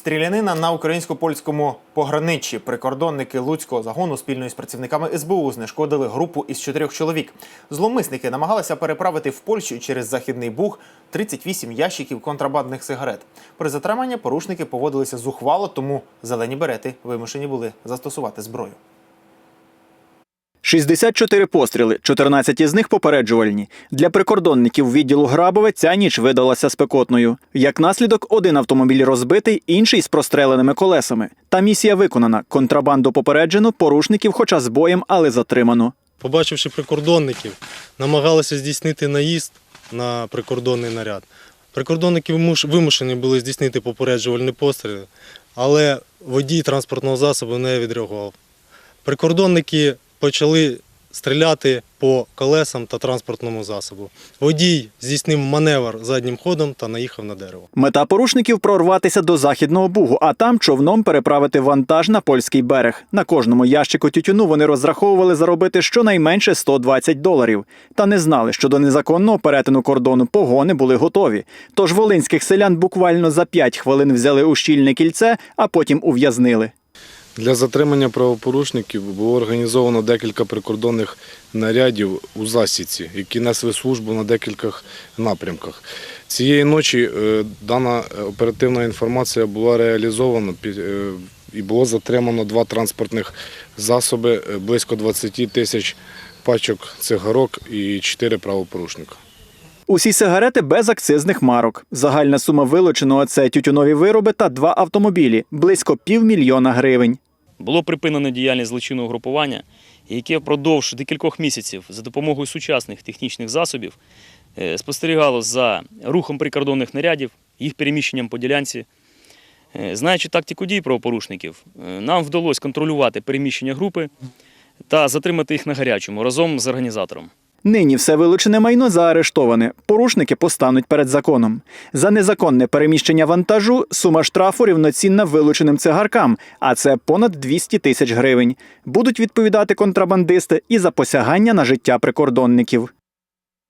Стрілянина на українсько-польському пограниччі. Прикордонники Луцького загону спільно із працівниками СБУ знешкодили групу із чотирьох чоловік. Зловмисники намагалися переправити в Польщу через Західний Буг 38 ящиків контрабандних сигарет. При затриманні порушники поводилися зухвало, тому зелені берети вимушені були застосувати зброю. 64 постріли, 14 із них попереджувальні. Для прикордонників відділу Грабове ця ніч видалася спекотною. Як наслідок, один автомобіль розбитий, інший з простреленими колесами. Та місія виконана. Контрабанду попереджено, порушників, хоча з боєм, але затримано. Побачивши прикордонників, намагалися здійснити наїзд на прикордонний наряд. Прикордонники вимушені були здійснити попереджувальні постріли, але водій транспортного засобу не відреагував. Прикордонники почали стріляти по колесам та транспортному засобу. Водій здійснив маневр заднім ходом та наїхав на дерево. Мета порушників прорватися до західного бугу, а там човном переправити вантаж на польський берег. На кожному ящику тютюну вони розраховували заробити щонайменше 120 доларів. Та не знали, що до незаконного перетину кордону погони були готові. Тож волинських селян буквально за 5 хвилин взяли у щільне кільце, а потім ув'язнили. Для затримання правопорушників було організовано декілька прикордонних нарядів у засідці, які несли службу на декількох напрямках. Цієї ночі е, дана оперативна інформація була реалізована е, і було затримано два транспортних засоби, е, близько 20 тисяч пачок цигарок і 4 правопорушника. Усі сигарети без акцизних марок. Загальна сума вилученого це тютюнові вироби та два автомобілі близько півмільйона гривень. Було припинено діяльність злочинного групування, яке впродовж декількох місяців за допомогою сучасних технічних засобів е, спостерігало за рухом прикордонних нарядів, їх переміщенням по ділянці. Е, Знаючи тактику дій правопорушників, е, нам вдалося контролювати переміщення групи та затримати їх на гарячому разом з організатором. Нині все вилучене майно заарештоване. Порушники постануть перед законом. За незаконне переміщення вантажу сума штрафу рівноцінна вилученим цигаркам, а це понад 200 тисяч гривень. Будуть відповідати контрабандисти і за посягання на життя прикордонників.